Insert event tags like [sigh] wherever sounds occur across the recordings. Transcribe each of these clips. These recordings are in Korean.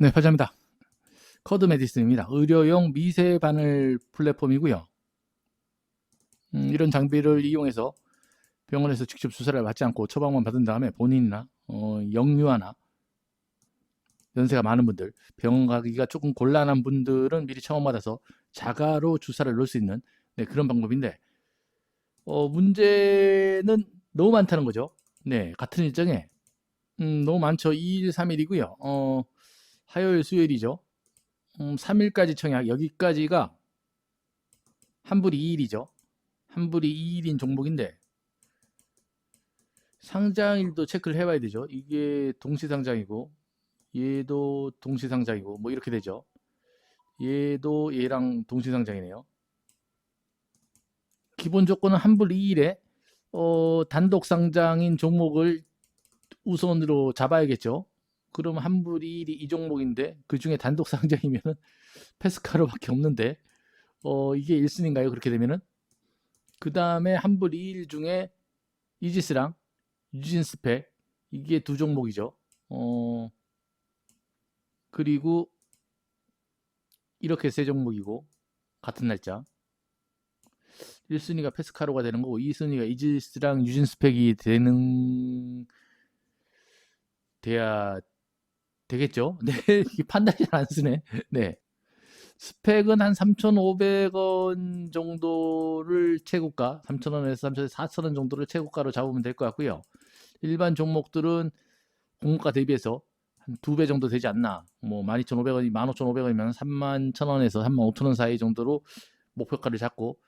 네, 파자입니다. 커드 메디슨입니다. 의료용 미세 바늘 플랫폼이고요. 음, 이런 장비를 이용해서 병원에서 직접 주사를 받지 않고 처방만 받은 다음에 본인이나 어, 영유아나 연세가 많은 분들, 병원 가기가 조금 곤란한 분들은 미리 처방받아서 자가로 주사를 놓을 수 있는 네, 그런 방법인데 어, 문제는 너무 많다는 거죠. 네, 같은 일정에 음, 너무 많죠. 2일, 3일이고요. 어, 화요일, 수요일이죠. 음, 3일까지 청약, 여기까지가 한불이 2일이죠. 한불이 2일인 종목인데 상장일도 체크를 해봐야 되죠. 이게 동시상장이고 얘도 동시상장이고 뭐 이렇게 되죠. 얘도 얘랑 동시상장이네요. 기본 조건은 한불 2일에 어, 단독 상장인 종목을 우선으로 잡아야겠죠. 그럼 한불 2일이 이 종목인데 그 중에 단독 상장이면은 페스카로밖에 없는데 어, 이게 1순위인가요? 그렇게 되면은 그 다음에 한불 2일 중에 이지스랑 유진 스펙 이게 두 종목이죠. 어 그리고 이렇게 세 종목이고 같은 날짜 1순위가 페스카로가 되는 거고 2순위가 이지스랑 유진 스펙이 되는 돼야 되겠죠. [laughs] 네, 판단이 잘 안 쓰네. 네. 스펙은 한 3,500원 정도를 최고가, 3,000원에서 3,000원, 4,000원 정도를 최고가로 잡으면 될 것 같고요. 일반 종목들은 공모가 대비해서 한 두 배 정도 되지 않나. 뭐 12,500원이 15,500원이면 31,000원에서 35,000원 사이 정도로 목표가를 잡고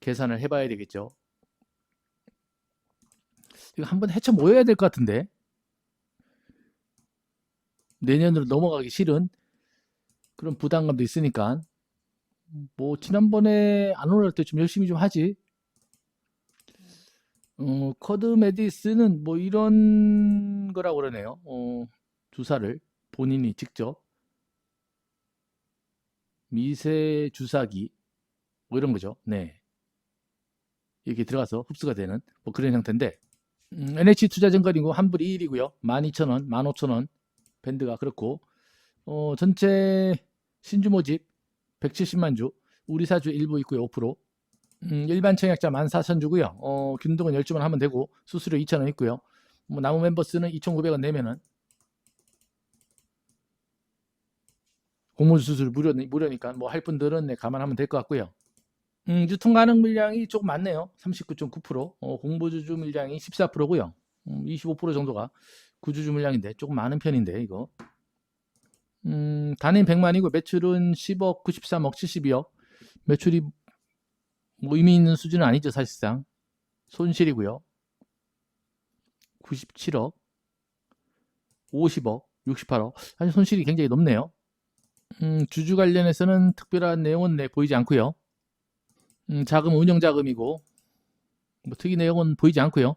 계산을 해봐야 되겠죠. 이거 한번 헤쳐 모여야 될 것 같은데 내년으로 넘어가기 싫은 그런 부담감도 있으니까 뭐 지난번에 안 올라올 때 좀 열심히 좀 하지. 어, 커드 메디스는 뭐 이런 거라고 그러네요. 어, 주사를 본인이 직접 미세 주사기 뭐 이런 거죠. 네. 이렇게 들어가서 흡수가 되는 뭐 그런 형태인데 음, NH 투자증권이고 한불이 1이고요. 12,000원, 15,000원 밴드가 그렇고 어, 전체 신주 모집 170만 주, 우리 사주 일부 있고요, 5%. 음, 일반 청약자 14,000 주고요. 어, 균등은 10주만 하면 되고 수수료 2,000원 있고요. 뭐 남은 멤버스는 2,900원 내면은 공모 수수료 무료 무료니까 뭐 할 분들은 네, 감안하면 될 것 같고요. 음, 유통 가능 물량이 조금 많네요. 39.9%. 어, 공보주주 물량이 14%고요. 음, 25% 정도가 구주주 물량인데 조금 많은 편인데 이거. 음, 단위는 100만이고 매출은 10억, 93억, 72억. 매출이 뭐 의미 있는 수준은 아니죠, 사실상. 손실이고요. 97억, 50억, 68억. 사실 손실이 굉장히 높네요. 음, 주주 관련해서는 특별한 내용은 네, 보이지 않고요. 음, 자금 운영 자금이고 뭐 특이 내용은 보이지 않고요.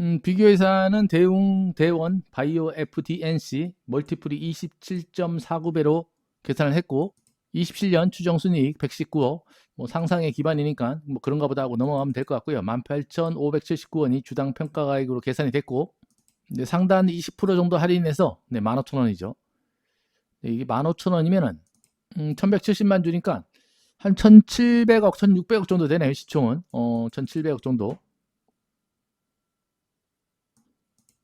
음, 비교회사는 대웅, 대원, 바이오 FDNC 멀티플이 27.49배로 계산을 했고 27년 추정 순이익 119억 뭐 상상의 기반이니까 뭐 그런가 보다 하고 넘어가면 될 것 같고요. 18,579원이 주당 평가 가액으로 계산이 됐고 네, 상단 20% 정도 할인해서 네, 15,000원이죠. 네, 이게 15,000원이면은 음, 1,170만 주니까 한 1,700억, 1,600억 정도 되네요. 시총은 어, 1,700억 정도.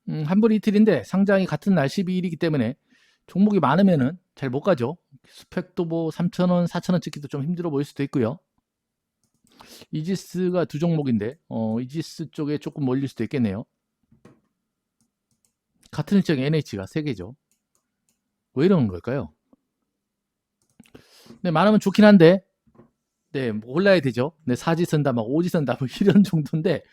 음, 한불 이틀인데 상장이 같은 날 12일이기 때문에 종목이 많으면은 잘 못 가죠. 스펙도 뭐 3,000원, 4,000원 찍기도 좀 힘들어 보일 수도 있고요. 이지스가 두 종목인데 어, 이지스 쪽에 조금 몰릴 수도 있겠네요. 같은 일정에 NH가 세 개죠. 왜 이러는 걸까요? 네, 많으면 좋긴 한데 네, 뭐 올라야 되죠. 네, 사지 선다, 막 오지 선다, 뭐 [laughs] 이런 정도인데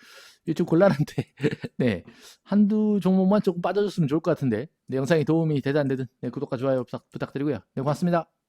이게 좀 곤란한데. [laughs] 네. 한두 종목만 조금 빠져줬으면 좋을 것 같은데. 네, 영상이 도움이 되든 안 되든. 네, 구독과 좋아요 부탁, 부탁드리고요. 네 고맙습니다